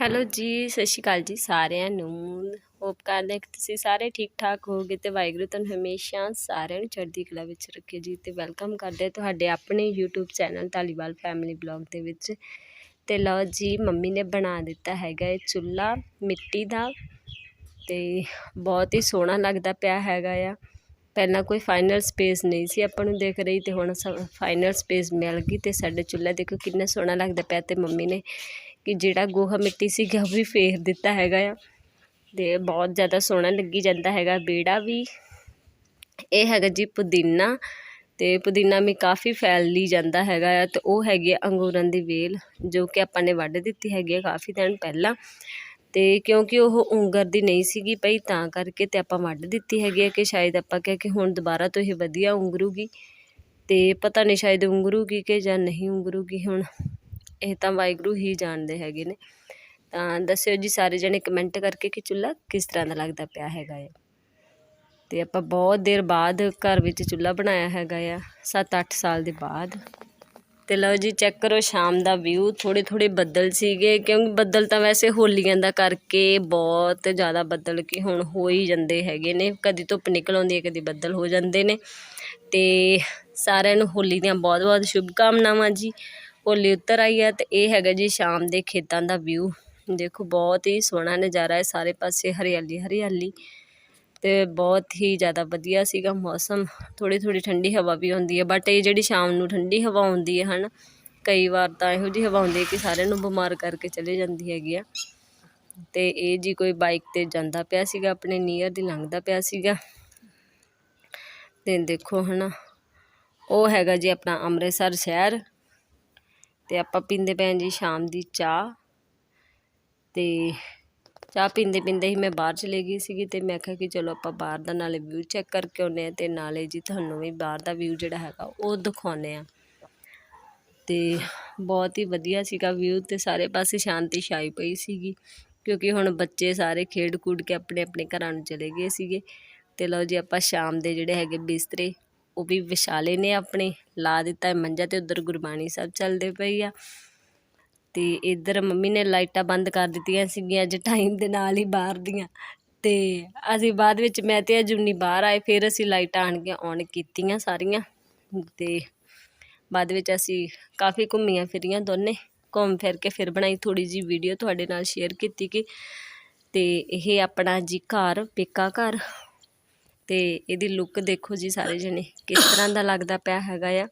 Hello ਜੀ, ਸਤਿ ਸ਼੍ਰੀ ਅਕਾਲ ਜੀ ਸਾਰਿਆਂ ਨੂੰ। ਹੋਪ ਕਰਦੇ ਹਾਂ ਕਿ ਤੁਸੀਂ ਸਾਰੇ ਠੀਕ ਠਾਕ ਹੋਗੇ ਤੇ ਵਾਹਿਗੁਰੂ ਤੁਹਾਨੂੰ ਹਮੇਸ਼ਾ ਸਾਰਿਆਂ ਨੂੰ ਚੜ੍ਹਦੀ ਕਲਾ ਵਿੱਚ ਰੱਖੇ ਜੀ ਤੇ ਵੈਲਕਮ ਕਰਦੇ ਹਾਂ ਤੁਹਾਡੇ ਆਪਣੇ YouTube channel Dhaliwal family blog ਦੇ ਵਿੱਚ। ਤੇ ਲਓ ਜੀ, ਮੰਮੀ ਨੇ ਬਣਾ ਦਿੱਤਾ ਹੈਗਾ ਇਹ ਚੁੱਲ੍ਹਾ, ਮਿੱਟੀ ਦਾ ਤੇ ਬਹੁਤ ਹੀ ਸੋਹਣਾ ਲੱਗਦਾ ਪਿਆ ਹੈਗਾ ਆ। ਪਹਿਲਾਂ ਕੋਈ ਫਾਈਨਲ ਸਪੇਸ ਨਹੀਂ ਸੀ ਆਪਾਂ ਨੂੰ ਦੇਖ ਰਹੀ ਤੇ ਹੁਣ ਫਾਈਨਲ ਸਪੇਸ ਮਿਲ ਗਈ ਤੇ ਸਾਡੇ ਚੁੱਲ੍ਹਾ ਦੇਖੋ ਕਿੰਨਾ ਸੋਹਣਾ ਲੱਗਦਾ ਪਿਆ ਤੇ ਮੰਮੀ ਨੇ ਕਿ ਜਿਹੜਾ ਗੋਹਾ ਮਿੱਟੀ ਸੀਗਾ ਉਹ ਵੀ ਫੇਰ ਦਿੱਤਾ ਹੈਗਾ ਆ। ਤੇ ਬਹੁਤ ਜ਼ਿਆਦਾ ਸੋਹਣਾ ਲੱਗੀ ਜਾਂਦਾ ਹੈਗਾ ਬੇੜਾ ਵੀ। ਇਹ ਹੈਗਾ ਜੀ ਪੁਦੀਨਾ ਤੇ ਪੁਦੀਨਾ ਵੀ ਕਾਫੀ ਫੈਲੀ ਜਾਂਦਾ ਹੈਗਾ ਆ ਤੇ ਉਹ ਹੈਗੀ ਆ ਅੰਗੂਰਾਂ ਦੀ ਵੇਲ, ਜੋ ਕਿ ਆਪਾਂ ਨੇ ਵੱਢ ਦਿੱਤੀ ਹੈਗੀ ਆ ਕਾਫੀ ਦਿਨ ਪਹਿਲਾਂ। ਤੇ ਕਿਉਂਕਿ ਉਹ ਉਂਗਰ ਦੀ ਨਹੀਂ ਸੀਗੀ ਪਈ, ਤਾਂ ਕਰਕੇ ਤੇ ਆਪਾਂ ਵੱਢ ਦਿੱਤੀ ਹੈਗੀ ਆ ਕਿ ਸ਼ਾਇਦ ਆਪਾਂ ਕਹਿ ਕਿ ਹੁਣ ਦੁਬਾਰਾ ਤੋਂ ਇਹ ਵਧੀਆ ਉਂਗਰੂਗੀ। ਤੇ ਪਤਾ ਨਹੀਂ ਸ਼ਾਇਦ ਉਂਗਰੂਗੀ ਕਿ ਜਾਂ ਨਹੀਂ ਉਂਗਰੂਗੀ ਹੁਣ। ਇਹ ਤਾਂ ਵਾਹਿਗੁਰੂ ਹੀ ਜਾਣਦੇ ਹੈਗੇ ਨੇ। ਤਾਂ ਦੱਸਿਓ ਜੀ ਸਾਰੇ ਜਣੇ ਕਮੈਂਟ ਕਰਕੇ ਕਿ ਚੁੱਲ੍ਹਾ ਕਿਸ ਤਰ੍ਹਾਂ ਦਾ ਲੱਗਦਾ ਪਿਆ ਹੈਗਾ ਹੈ ਤੇ ਆਪਾਂ ਬਹੁਤ ਦੇਰ ਬਾਅਦ ਘਰ ਵਿੱਚ ਚੁੱਲ੍ਹਾ ਬਣਾਇਆ ਹੈਗਾ ਆ 7-8 ਸਾਲ ਦੇ ਬਾਅਦ। ਤੇ ਲਓ ਜੀ ਚੈੱਕ ਕਰੋ ਸ਼ਾਮ ਦਾ ਵਿਊ ਥੋੜੇ ਥੋੜੇ ਬੱਦਲ ਸੀਗੇ, ਕਿਉਂਕਿ ਬੱਦਲ ਤਾਂ ਵੈਸੇ ਹੋਲੀਆਂ ਦਾ ਕਰਕੇ ਬਹੁਤ ਜ਼ਿਆਦਾ ਬੱਦਲ ਕਿ ਹੁਣ ਹੋ ਹੀ ਜਾਂਦੇ ਹੈਗੇ ਨੇ। ਕਦੀ ਧੁੱਪ ਨਿਕਲ ਆਉਂਦੀ ਹੈ, ਕਦੀ ਬੱਦਲ ਹੋ ਜਾਂਦੇ ਨੇ। ਤੇ ਸਾਰਿਆਂ ਨੂੰ ਹੋਲੀ ਦੀਆਂ ਬਹੁਤ ਬਹੁਤ ਸ਼ੁਭ ਕਾਮਨਾਵਾਂ ਜੀ। ਭੋਲੀ ਉੱਤਰ ਆਈ ਹੈ ਅਤੇ ਇਹ ਹੈਗਾ ਜੀ ਸ਼ਾਮ ਦੇ ਖੇਤਾਂ ਦਾ ਵਿਊ ਦੇਖੋ, ਬਹੁਤ ਹੀ ਸੋਹਣਾ ਨਜ਼ਾਰਾ ਹੈ ਸਾਰੇ ਪਾਸੇ ਹਰਿਆਲੀ ਹਰਿਆਲੀ ਅਤੇ ਬਹੁਤ ਹੀ ਜ਼ਿਆਦਾ ਵਧੀਆ ਸੀਗਾ ਮੌਸਮ। ਥੋੜ੍ਹੀ ਥੋੜ੍ਹੀ ਠੰਡੀ ਹਵਾ ਵੀ ਆਉਂਦੀ ਹੈ ਬਟ ਇਹ ਜਿਹੜੀ ਸ਼ਾਮ ਨੂੰ ਠੰਡੀ ਹਵਾ ਆਉਂਦੀ ਹੈ ਹਨ, ਕਈ ਵਾਰ ਤਾਂ ਇਹੋ ਜਿਹੀ ਹਵਾ ਆਉਂਦੀ ਹੈ ਕਿ ਸਾਰਿਆਂ ਨੂੰ ਬਿਮਾਰ ਕਰਕੇ ਚਲੇ ਜਾਂਦੀ ਹੈਗੀ ਆ। ਅਤੇ ਇਹ ਜੀ ਕੋਈ ਬਾਈਕ ਤੇ ਜਾਂਦਾ ਪਿਆ ਸੀਗਾ, ਆਪਣੇ ਨੀਅਰ ਦੀ ਲੰਘਦਾ ਪਿਆ ਸੀਗਾ। ਅਤੇ ਦੇਖੋ ਹਨਾ, ਉਹ ਹੈਗਾ ਜੀ ਆਪਣਾ ਅੰਮ੍ਰਿਤਸਰ ਸ਼ਹਿਰ। ਤੇ ਆਪਾਂ ਪੀਂਦੇ ਪਏ ਜੀ ਸ਼ਾਮ ਦੀ ਚਾਹ। ਤੇ ਚਾਹ ਪੀਂਦੇ ਪੀਂਦੇ ਹੀ ਮੈਂ ਬਾਹਰ ਚਲੇ ਗਈ ਸੀਗੀ ਤੇ ਮੈਂ ਕਿਹਾ ਕਿ ਚਲੋ ਆਪਾਂ ਬਾਹਰ ਦਾ ਨਾਲੇ ਵਿਊ ਚੈੱਕ ਕਰਕੇ ਆਉਨੇ ਆ ਤੇ ਨਾਲੇ ਜੀ ਤੁਹਾਨੂੰ ਵੀ ਬਾਹਰ ਦਾ ਵਿਊ ਜਿਹੜਾ ਹੈਗਾ ਉਹ ਦਿਖਾਉਨੇ ਆ ਤੇ ਬਹੁਤ ਹੀ ਵਧੀਆ ਸੀਗਾ ਵਿਊ ਤੇ ਸਾਰੇ ਪਾਸੇ ਸ਼ਾਂਤੀ ਛਾਈ ਪਈ ਸੀਗੀ ਕਿਉਂਕਿ ਹੁਣ ਬੱਚੇ ਸਾਰੇ ਖੇਡ ਕੂਦ ਕੇ ਆਪਣੇ ਆਪਣੇ ਘਰਾਂ ਨੂੰ ਚਲੇ ਗਏ ਸੀਗੇ। ਤੇ ਲਓ ਜੀ ਆਪਾਂ ਸ਼ਾਮ ਦੇ ਜਿਹੜੇ ਹੈਗੇ ਬਿਸਤਰੇ ਉਹ ਵੀ ਵਿਛਾਲੇ ਨੇ ਆਪਣੇ, ਲਾ ਦਿੱਤਾ ਮੰਜਾ ਤੇ, ਉਧਰ ਗੁਰਬਾਣੀ ਸਾਹਿਬ ਚੱਲਦੇ ਪਈ ਆ। ਤੇ ਇੱਧਰ ਮੰਮੀ ਨੇ ਲਾਈਟਾਂ ਬੰਦ ਕਰ ਦਿੱਤੀਆਂ ਸੀਗੀਆਂ, ਅੱਜ ਟਾਈਮ ਦੇ ਨਾਲ ਹੀ ਬਾਹਰ ਦੀਆਂ। ਤੇ ਅਸੀਂ ਬਾਅਦ ਵਿੱਚ, ਮੈਂ ਤੇ ਅਜੂਨੀ ਬਾਹਰ ਆਏ, ਫਿਰ ਅਸੀਂ ਲਾਈਟਾਂ ਆਣ ਕੇ ਔਨ ਕੀਤੀਆਂ ਸਾਰੀਆਂ। ਤੇ ਬਾਅਦ ਵਿੱਚ ਅਸੀਂ ਕਾਫੀ ਘੁੰਮੀਆਂ ਫਿਰੀਆਂ ਦੋਨੇ, ਘੁੰਮ ਫਿਰ ਕੇ ਫਿਰ ਬਣਾਈ ਥੋੜੀ ਜੀ ਵੀਡੀਓ ਤੁਹਾਡੇ ਨਾਲ ਸ਼ੇਅਰ ਕੀਤੀ ਕਿ, ਤੇ ਇਹ ਆਪਣਾ ਜੀ ਘਰ, ਪੇਕਾ ਘਰ। ਤੇ ਇਹਦੀ ਲੁੱਕ ਦੇਖੋ ਜੀ ਸਾਰੇ ਜਣੇ, ਕਿਸ ਤਰ੍ਹਾਂ ਦਾ ਲੱਗਦਾ ਪਿਆ ਹੈਗਾ ਆ।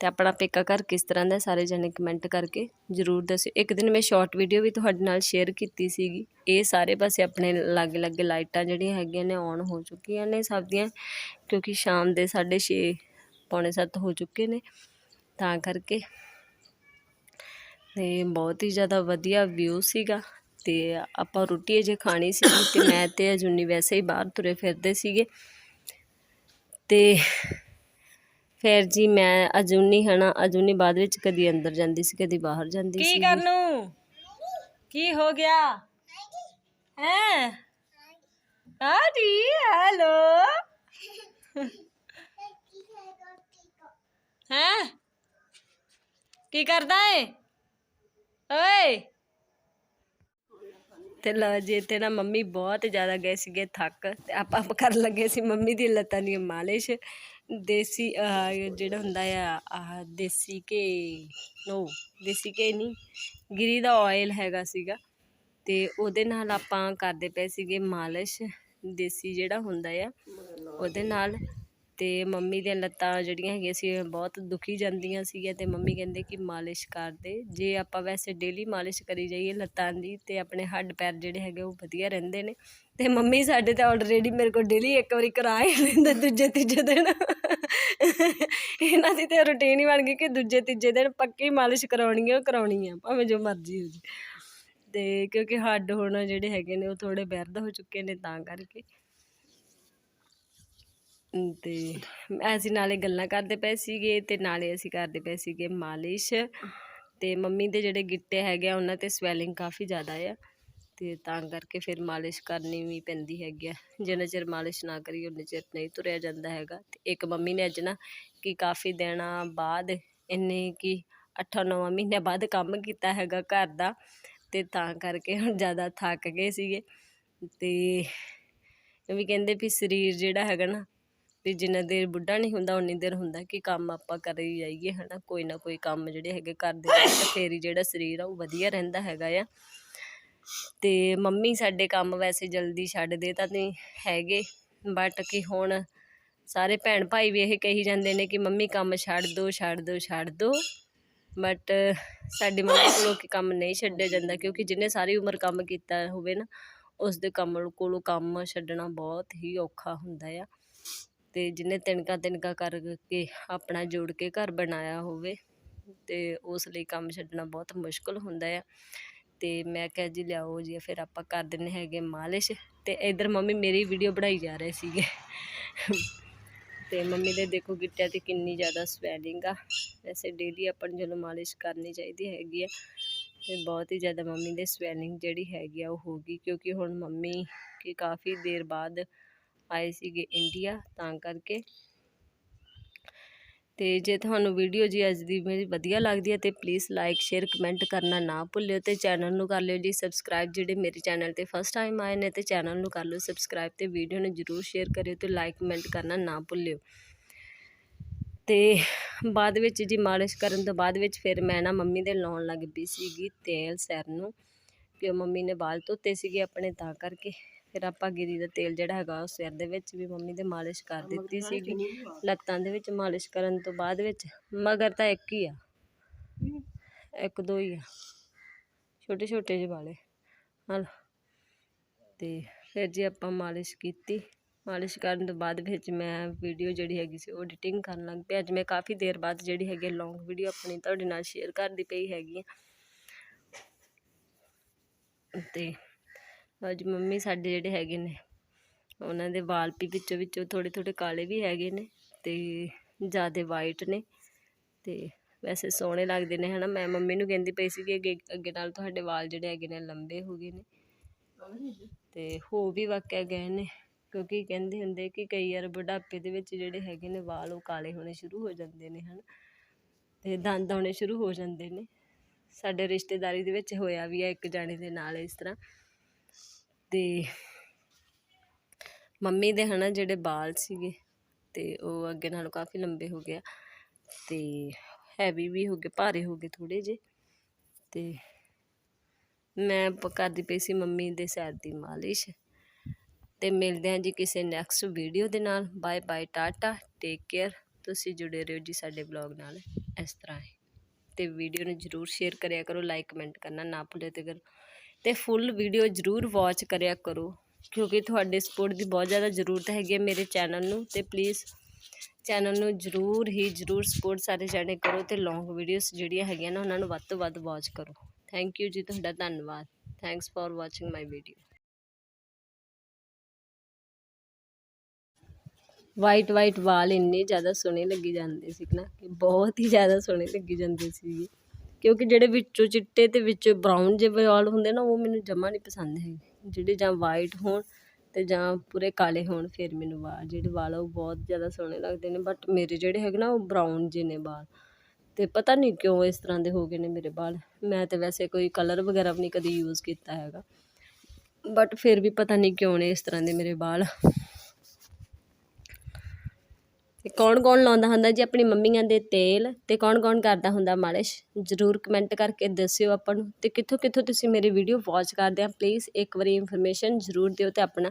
ਤੇ ਆਪਣਾ ਪੇਕਾ ਘਰ ਕਿਸ ਤਰ੍ਹਾਂ ਦਾ ਸਾਰੇ ਜਣੇ ਕਮੈਂਟ ਕਰਕੇ ਜਰੂਰ ਦੱਸਿਓ। ਇੱਕ ਦਿਨ ਮੈਂ ਸ਼ਾਰਟ ਵੀਡੀਓ ਵੀ ਤੁਹਾਡੇ ਨਾਲ ਸ਼ੇਅਰ ਕੀਤੀ ਸੀਗੀ। ਇਹ ਸਾਰੇ ਪਾਸੇ ਆਪਣੇ ਲਾਗੇ ਲਾਗੇ ਲਾਈਟਾਂ ਜਿਹੜੀਆਂ ਹੈਗੀਆਂ ਨੇ ਔਨ ਹੋ ਚੁੱਕੀਆਂ ਨੇ ਸਭ ਦੀਆਂ, ਕਿਉਂਕਿ ਸ਼ਾਮ ਦੇ 6:30 ਪੌਣੇ 7 ਹੋ ਚੁੱਕੇ ਨੇ। ਤਾਂ ਕਰਕੇ ਤੇ ਬਹੁਤ ਹੀ ਜ਼ਿਆਦਾ ਵਧੀਆ ਵਿਊ ਸੀਗਾ। ਤੇ ਆਪਾਂ ਰੋਟੀ ਅਜੇ ਖਾਣੀ ਸੀ ਤੇ ਮੈਂ ਤੇ ਅਜੂਨੀ ਵੈਸੇ ਹੀ ਬਾਹਰ ਤੁਰੇ ਫਿਰਦੇ ਸੀਗੇ। ਤੇ ਫਿਰ ਜੀ ਮੈਂ ਅਜੂਨੀ ਹਨਾ ਅਜੂਨੀ ਬਾਅਦ ਵਿੱਚ ਕਦੀ ਅੰਦਰ ਜਾਂਦੀ ਸੀ ਕਦੀ ਬਾਹਰ ਜਾਂਦੀ ਸੀ ਕੀ ਕਰਨ? ਨੂੰ ਕੀ ਹੋ ਗਿਆ? ਹੈ? ਆਦੀ ਹੈਲੋ? ਹੈ? ਕੀ ਕਰਦਾ ਏ? ਓਏ! ਤੇ ਲਓ ਜੀ ਤੇ ਨਾ ਮੰਮੀ ਬਹੁਤ ਜ਼ਿਆਦਾ ਗਏ ਸੀਗੇ ਥੱਕ, ਤੇ ਆਪਾਂ ਕਰਨ ਲੱਗੇ ਸੀ ਮੰਮੀ ਦੀ ਲੱਤਾਂ ਦੀ ਮਾਲਿਸ਼। ਦੇਸੀ ਜਿਹੜਾ ਹੁੰਦਾ ਆ, ਆਹ, ਦੇਸੀ ਕੇ ਨੋ ਦੇਸੀ ਕੇ ਨਹੀਂ ਗਿਰੀ ਦਾ ਆਇਲ ਹੈਗਾ ਸੀਗਾ। ਤੇ ਉਹਦੇ ਨਾਲ ਆਪਾਂ ਕਰਦੇ ਪਏ ਸੀਗੇ ਮਾਲਿਸ਼, ਦੇਸੀ ਜਿਹੜਾ ਹੁੰਦਾ ਆ, ਉਹਦੇ ਨਾਲ ਅਤੇ ਮੰਮੀ ਦੀਆਂ ਲੱਤਾਂ ਜਿਹੜੀਆਂ ਹੈਗੀਆਂ ਸੀ ਬਹੁਤ ਦੁਖੀ ਜਾਂਦੀਆਂ ਸੀਗੀਆਂ ਅਤੇ ਮੰਮੀ ਕਹਿੰਦੇ ਕਿ ਮਾਲਿਸ਼ ਕਰ ਦੇ। ਜੇ ਆਪਾਂ ਵੈਸੇ ਡੇਲੀ ਮਾਲਿਸ਼ ਕਰੀ ਜਾਈਏ ਲੱਤਾਂ ਦੀ ਤੇ ਆਪਣੇ ਹੱਡ ਪੈਰ ਜਿਹੜੇ ਹੈਗੇ ਉਹ ਵਧੀਆ ਰਹਿੰਦੇ ਨੇ। ਅਤੇ ਮੰਮੀ ਸਾਡੇ ਤਾਂ ਆਲਰੇਡੀ ਮੇਰੇ ਕੋਲ ਡੇਲੀ ਇੱਕ ਵਾਰੀ ਕਰਾ ਹੀ ਲੈਂਦੇ ਦੂਜੇ ਤੀਜੇ ਦਿਨ। ਇਹਨਾਂ ਦੀ ਤਾਂ ਰੁਟੀਨ ਹੀ ਬਣ ਗਈ ਕਿ ਦੂਜੇ ਤੀਜੇ ਦਿਨ ਪੱਕੀ ਮਾਲਿਸ਼ ਕਰਾਉਣੀ ਹੈ ਉਹ ਕਰਾਉਣੀ ਆ, ਭਾਵੇਂ ਜੋ ਮਰਜ਼ੀ ਹੋ ਜੇ ਅਤੇ ਕਿਉਂਕਿ ਹੱਡ ਹੁਣ ਜਿਹੜੇ ਹੈਗੇ ਨੇ ਉਹ ਥੋੜ੍ਹੇ ਬਿਰਧ ਹੋ ਚੁੱਕੇ ਨੇ ਤਾਂ ਕਰਕੇ। ਤੇ ਅਸੀਂ ਨਾਲੇ ਗੱਲਾਂ ਕਰਦੇ ਪਏ ਸੀਗੇ ਤੇ ਨਾਲੇ ਅਸੀਂ ਕਰਦੇ ਪਏ ਸੀਗੇ ਮਾਲਿਸ਼। ਤੇ ਮੰਮੀ ਦੇ ਜਿਹੜੇ ਗਿੱਟੇ ਹੈਗੇ ਆ, ਉਹਨਾਂ ਤੇ ਸਵੈਲਿੰਗ ਕਾਫੀ ਜ਼ਿਆਦਾ ਆ। ਤੇ ਤਾਂ ਕਰਕੇ ਫਿਰ ਮਾਲਿਸ਼ ਕਰਨੀ ਵੀ ਪੈਂਦੀ ਹੈਗੀ ਆ। ਜਿੰਨਾ ਚਿਰ ਮਾਲਿਸ਼ ਨਾ ਕਰੀ ਉਨੇ ਚਿਰ ਨਹੀਂ ਤੁਰਿਆ ਜਾਂਦਾ ਹੈਗਾ। ਤੇ ਇੱਕ ਮੰਮੀ ਨੇ ਅੱਜ ਨਾ ਕਿ ਕਾਫੀ ਦਿਨਾਂ ਬਾਅਦ, ਇੰਨੇ ਕਿ 8-9 ਮਹੀਨਿਆਂ ਬਾਅਦ ਕੰਮ ਕੀਤਾ ਹੈਗਾ ਘਰ ਦਾ। ਤੇ ਤਾਂ ਕਰਕੇ ਹੁਣ ਜ਼ਿਆਦਾ ਥੱਕ ਗਏ ਸੀਗੇ। ਤੇ ਇਹ ਵੀ ਕਹਿੰਦੇ ਵੀ ਸਰੀਰ ਜਿਹੜਾ ਹੈਗਾ ਨਾ ਵੀ ਜਿੰਨਾ ਦੇਰ ਬੁੱਢਾ ਨਹੀਂ ਹੁੰਦਾ ਉਨੀ ਦੇਰ ਹੁੰਦਾ ਕਿ ਕੰਮ ਆਪਾਂ ਕਰ ਹੀ ਜਾਈਏ, ਹਨਾ? ਕੋਈ ਨਾ ਕੋਈ ਕੰਮ ਜਿਹੜੇ ਹੈਗੇ ਕਰਦੇ ਰਹੀਏ ਤਾਂ ਫੇਰ ਹੀ ਜਿਹੜਾ ਸਰੀਰ ਆ, ਉਹ ਵਧੀਆ ਰਹਿੰਦਾ ਹੈਗਾ ਆ। ਤੇ ਮੰਮੀ ਸਾਡੇ ਕੰਮ ਵੈਸੇ ਜਲਦੀ ਛੱਡਦੇ ਤਾਂ ਨਹੀਂ ਹੈਗੇ ਬਟ ਕਿ ਹੁਣ ਸਾਰੇ ਭੈਣ ਭਾਈ ਵੀ ਇਹ ਕਹੀ ਜਾਂਦੇ ਨੇ ਕਿ ਮੰਮੀ ਕੰਮ ਛੱਡ ਦੋ ਛੱਡ ਦੋ ਛੱਡ ਦੋ। ਬਟ ਸਾਡੀ ਮੰਮੀ ਕੋਲੋਂ ਕਿ ਕੰਮ ਨਹੀਂ ਛੱਡਿਆ ਜਾਂਦਾ, ਕਿਉਂਕਿ ਜਿਹਨੇ ਸਾਰੀ ਉਮਰ ਕੰਮ ਕੀਤਾ ਹੋਵੇ ਨਾ ਉਸ ਦੇ ਕੰਮ ਕੋਲੋਂ ਕੰਮ ਛੱਡਣਾ ਬਹੁਤ ਹੀ ਔਖਾ ਹੁੰਦਾ ਆ। ਅਤੇ ਜਿਹਨੇ ਤਿਣਕਾ ਤਿਣਕਾ ਕਰਕੇ ਆਪਣਾ ਜੋੜ ਕੇ ਘਰ ਬਣਾਇਆ ਹੋਵੇ ਅਤੇ ਉਸ ਲਈ ਕੰਮ ਛੱਡਣਾ ਬਹੁਤ ਮੁਸ਼ਕਲ ਹੁੰਦਾ ਆ। ਅਤੇ ਮੈਂ ਕਿਹਾ ਜੀ ਲਿਆਓ ਜੀ, ਫਿਰ ਆਪਾਂ ਕਰ ਦਿੰਦੇ ਹੈਗੇ ਮਾਲਿਸ਼ ਅਤੇ ਇਧਰ ਮੰਮੀ ਮੇਰੀ ਵੀਡੀਓ ਬਣਾਈ ਜਾ ਰਹੇ ਸੀਗੇ। ਤੇ ਮੰਮੀ ਦੇ ਦੇਖੋ ਗਿੱਟਿਆਂ ਤੇ ਕਿੰਨੀ ਜ਼ਿਆਦਾ ਸਵੈਲਿੰਗ ਆ। ਵੈਸੇ ਡੇਲੀ ਆਪਾਂ ਨੂੰ ਜਦੋਂ ਮਾਲਿਸ਼ ਕਰਨੀ ਚਾਹੀਦੀ ਹੈਗੀ ਆ, ਤੇ ਬਹੁਤ ਹੀ ਜ਼ਿਆਦਾ ਮੰਮੀ ਦੇ ਸਵੈਲਿੰਗ ਜਿਹੜੀ ਹੈਗੀ ਆ ਉਹ ਹੋ ਗਈ, ਕਿਉਂਕਿ ਹੁਣ ਮੰਮੀ ਕਿ ਕਾਫੀ ਦੇਰ ਬਾਅਦ ਆਏ ਸੀਗੇ ਇੰਡੀਆ ਤਾਂ ਕਰਕੇ। ਤੇ ਜੇ ਤੁਹਾਨੂੰ ਵੀਡੀਓ ਜੀ ਅੱਜ ਦੀ ਮੇਰੀ ਵਧੀਆ ਲੱਗਦੀ ਹੈ ਤੇ ਪਲੀਜ਼ ਲਾਈਕ ਸ਼ੇਅਰ ਕਮੈਂਟ ਕਰਨਾ ਨਾ ਭੁੱਲਿਓ ਤੇ ਚੈਨਲ ਨੂੰ ਕਰ ਲਿਓ ਜੀ ਸਬਸਕ੍ਰਾਈਬ ਜਿਹੜੇ ਮੇਰੇ ਚੈਨਲ ਤੇ ਫਸਟ ਟਾਈਮ ਆਏ ਨੇ ਤੇ ਚੈਨਲ ਨੂੰ ਕਰ ਲਿਓ ਸਬਸਕ੍ਰਾਈਬ ਤੇ ਵੀਡੀਓ ਨੂੰ ਜਰੂਰ ਸ਼ੇਅਰ ਕਰਿਓ ਤੇ ਲਾਈਕ ਕਮੈਂਟ ਕਰਨਾ ਨਾ ਭੁੱਲਿਓ। ਤੇ ਬਾਅਦ ਵਿੱਚ ਜੀ ਮਾਲਿਸ਼ ਕਰਨ ਤੋਂ ਬਾਅਦ ਵਿੱਚ ਫਿਰ ਮੈਂ ਨਾ ਮੰਮੀ ਦੇ ਲਾਉਣ ਲੱਗ ਪਈ ਸੀਗੀ ਤੇਲ ਸਿਰ ਨੂੰ। ਕਿ ਮੰਮੀ ਨੇ ਵਾਲ ਧੋਤੇ ਸੀਗੇ ਆਪਣੇ ਤਾਂ ਕਰਕੇ। ਫਿਰ ਆਪਾਂ ਗਿਰੀ ਦਾ ਤੇਲ ਜਿਹੜਾ ਹੈਗਾ ਉਹ ਸਿਰ ਦੇ ਵਿੱਚ ਵੀ ਮੰਮੀ ਦੇ ਮਾਲਿਸ਼ ਕਰ ਦਿੱਤੀ ਸੀਗੀ। ਲੱਤਾਂ ਦੇ ਵਿੱਚ ਮਾਲਿਸ਼ ਕਰਨ ਤੋਂ ਬਾਅਦ ਵਿੱਚ ਮਗਰ ਤਾਂ ਇੱਕ ਹੀ ਆ। ਇੱਕ ਦੋ ਹੀ ਆ। ਛੋਟੇ ਛੋਟੇ ਜਿਹੇ ਵਾਲੇ। ਹਲ। ਤੇ ਫਿਰ ਜੀ ਆਪਾਂ ਮਾਲਿਸ਼ ਕੀਤੀ। ਮਾਲਿਸ਼ ਕਰਨ ਤੋਂ ਬਾਅਦ ਵਿੱਚ ਮੈਂ ਵੀਡੀਓ ਜਿਹੜੀ ਹੈਗੀ ਸੀ ਉਹ ਐਡੀਟਿੰਗ ਕਰਨ ਲੱਗ ਪਈ। ਅੱਜ ਮੈਂ ਕਾਫੀ ਦੇਰ ਬਾਅਦ ਜਿਹੜੀ ਹੈਗੀ ਲੌਂਗ ਵੀਡੀਓ ਆਪਣੀ ਤੁਹਾਡੇ ਨਾਲ ਸ਼ੇਅਰ ਕਰਦੀ ਪਈ ਹੈਗੀ ਆ। ਤੇ ਅੱਜ ਮੰਮੀ ਸਾਡੇ ਜਿਹੜੇ ਹੈਗੇ ਨੇ, ਉਹਨਾਂ ਦੇ ਵਾਲ ਵੀ ਵਿੱਚੋਂ ਵਿੱਚੋਂ ਥੋੜੇ ਥੋੜੇ ਕਾਲੇ ਵੀ ਹੈਗੇ ਨੇ ਤੇ ਜ਼ਿਆਦਾ ਵਾਈਟ ਨੇ ਤੇ ਵੈਸੇ ਸੋਹਣੇ ਲੱਗਦੇ ਨੇ ਹਨਾ। ਮੈਂ ਮੰਮੀ ਨੂੰ ਕਹਿੰਦੀ ਪਈ ਸੀ ਕਿ ਅੱਗੇ ਅੱਗੇ ਨਾਲ ਤੁਹਾਡੇ ਵਾਲ ਜਿਹੜੇ ਹੈਗੇ ਨੇ ਲੰਬੇ ਹੋ ਗਏ ਨੇ ਤੇ ਹੋ ਵੀ ਵਾਕਿਆ ਗਏ ਨੇ, ਕਿਉਂਕਿ ਕਹਿੰਦੇ ਹੁੰਦੇ ਕਿ ਕਈ ਵਾਰ ਬੁਢਾਪੇ ਦੇ ਵਿੱਚ ਜਿਹੜੇ ਹੈਗੇ ਨੇ ਵਾਲ ਉਹ ਕਾਲੇ ਹੋਣੇ ਸ਼ੁਰੂ ਹੋ ਜਾਂਦੇ ਨੇ ਹਨ ਤੇ ਦੰਦ ਆਉਣੇ ਸ਼ੁਰੂ ਹੋ ਜਾਂਦੇ ਨੇ। ਸਾਡੇ ਰਿਸ਼ਤੇਦਾਰੀ ਦੇ ਵਿੱਚ ਹੋਇਆ ਵੀ ਹੈ ਇੱਕ ਜਾਣੇ ਦੇ ਨਾਲ ਇਸ ਤਰ੍ਹਾਂ। ਤੇ ਮੰਮੀ ਦੇ ਹਨਾ ਜਿਹੜੇ ਬਾਲ ਸੀਗੇ ਤੇ ਉਹ ਅੱਗੇ ਨਾਲੋਂ ਕਾਫੀ ਲੰਬੇ ਹੋ ਗਿਆ ਤੇ ਹੈਵੀ ਵੀ ਹੋ ਗਏ, ਭਾਰੇ ਹੋ ਗਏ ਥੋੜੇ ਜੇ ਤੇ ਮੈਂ ਕਰਦੀ ਪਈ ਸੀ ਮੰਮੀ ਦੇ ਸਿਰ ਦੀ ਮਾਲਿਸ਼ ਤੇ ਮਿਲਦੇ ਹਾਂ ਜੀ ਕਿਸੇ ਨੈਕਸਟ ਵੀਡੀਓ ਦੇ ਨਾਲ। Bye bye tata take care ਤੁਸੀਂ ਜੁੜੇ ਰਹੋ ਜੀ ਸਾਡੇ ਵਲੌਗ ਨਾਲ। ਇਸ ਤਰ੍ਹਾਂ ਹੀ। ਤੇ ਵੀਡੀਓ ਨੂੰ ਜਰੂਰ ਸ਼ੇਅਰ ਕਰਿਆ ਕਰੋ ਲਾਈਕ ਕਮੈਂਟ ਕਰਨਾ ਨਾ ਭੁੱਲਿਓ ਤੇ ਕਰੋ ਤੇ ਫੁੱਲ ਵੀਡੀਓ ਜਰੂਰ ਵਾਚ ਕਰਿਆ ਕਰੋ, ਕਿਉਂਕਿ ਤੁਹਾਡੇ ਸਪੋਰਟ ਦੀ ਬਹੁਤ ਜ਼ਿਆਦਾ ਜ਼ਰੂਰਤ ਹੈਗੀ ਹੈ ਮੇਰੇ ਚੈਨਲ ਨੂੰ, ਤੇ ਪਲੀਜ਼ ਚੈਨਲ ਨੂੰ ਜਰੂਰ ਹੀ ਜਰੂਰ ਸਪੋਰਟ ਸਾਰੇ ਜਾਣੇ ਕਰੋ ਤੇ ਲੌਂਗ ਵੀਡੀਓਜ਼ ਜਿਹੜੀਆਂ ਹੈਗੀਆਂ ਨਾ, ਉਹਨਾਂ ਨੂੰ ਵੱਧ ਤੋਂ ਵੱਧ ਵਾਚ ਕਰੋ। ਥੈਂਕ ਯੂ ਜੀ, ਤੁਹਾਡਾ ਧੰਨਵਾਦ। Thanks for watching my video white white wall ਇੰਨੇ ਜ਼ਿਆਦਾ ਸੋਹਣੇ ਲੱਗੀ ਜਾਂਦੇ ਸੀ ਨਾ, ਕਿ ਬਹੁਤ ਹੀ ਜ਼ਿਆਦਾ ਸੋਹਣੇ ਲੱਗੀ ਜਾਂਦੇ ਸੀ ਕਿਉਂਕਿ ਜਿਹੜੇ ਵਿੱਚੋਂ ਚਿੱਟੇ ਅਤੇ ਵਿੱਚੋਂ ਬਰਾਊਨ ਜਿਹੇ ਵਾਲ ਹੁੰਦੇ ਨਾ, ਉਹ ਮੈਨੂੰ ਜਮਾ ਨਹੀਂ ਪਸੰਦ ਹੈਗੇ। ਜਿਹੜੇ ਜਾਂ ਵਾਈਟ ਹੋਣ ਅਤੇ ਜਾਂ ਪੂਰੇ ਕਾਲੇ ਹੋਣ, ਫਿਰ ਮੈਨੂੰ ਵਾਲ ਜਿਹੜੇ ਵਾਲ ਆ ਉਹ ਬਹੁਤ ਜ਼ਿਆਦਾ ਸੋਹਣੇ ਲੱਗਦੇ ਨੇ। ਬਟ ਮੇਰੇ ਜਿਹੜੇ ਹੈਗੇ ਨਾ, ਉਹ ਬਰਾਊਨ ਜਿਹੇ ਨੇ ਵਾਲ। ਅਤੇ ਪਤਾ ਨਹੀਂ ਕਿਉਂ ਇਸ ਤਰ੍ਹਾਂ ਦੇ ਹੋ ਗਏ ਨੇ ਮੇਰੇ ਵਾਲ। ਮੈਂ ਤਾਂ ਵੈਸੇ ਕੋਈ ਕਲਰ ਵਗੈਰਾ ਵੀ ਨਹੀਂ ਕਦੀ ਯੂਜ਼ ਕੀਤਾ ਹੈਗਾ। ਬਟ ਫਿਰ ਵੀ ਪਤਾ ਨਹੀਂ ਕਿਉਂ ਨੇ ਇਸ ਤਰ੍ਹਾਂ ਦੇ ਮੇਰੇ ਵਾਲ। ਤੇ ਕੌਣ ਕੌਣ ਲਾਉਂਦਾ ਹੁੰਦਾ ਜੀ ਆਪਣੀ ਮੰਮੀਆਂ ਦੇ ਤੇਲ ਤੇ ਕੌਣ ਕੌਣ ਕਰਦਾ ਹੁੰਦਾ ਮਾਲਿਸ਼? ਜਰੂਰ ਕਮੈਂਟ ਕਰਕੇ ਦੱਸਿਓ ਆਪਾਂ ਨੂੰ। ਤੇ ਕਿੱਥੋਂ ਕਿੱਥੋਂ ਤੁਸੀਂ ਮੇਰੀ ਵੀਡੀਓ ਵਾਚ ਕਰਦੇ ਆ? ਪਲੀਜ਼ ਇੱਕ ਵਾਰੀ ਇਨਫੋਰਮੇਸ਼ਨ ਜਰੂਰ ਦਿਓ ਤੇ ਆਪਣਾ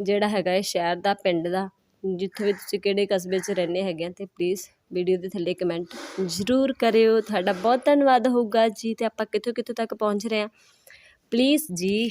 ਜਿਹੜਾ ਹੈਗਾ ਇਹ ਸ਼ਹਿਰ ਦਾ, ਪਿੰਡ ਦਾ, ਜਿੱਥੇ ਵੀ ਤੁਸੀਂ ਕਿਹੜੇ ਕਸਬੇ 'ਚ ਰਹਿੰਦੇ ਹੈਗੇ ਆ ਤੇ ਪਲੀਜ਼ ਵੀਡੀਓ ਦੇ ਥੱਲੇ ਕਮੈਂਟ ਜਰੂਰ ਕਰਿਓ। ਤੁਹਾਡਾ ਬਹੁਤ ਧੰਨਵਾਦ ਹੋਊਗਾ ਜੀ ਤੇ ਆਪਾਂ ਕਿੱਥੋਂ ਕਿੱਥੋਂ ਤੱਕ ਪਹੁੰਚ ਰਹੇ ਆ। ਪਲੀਜ਼ ਜੀ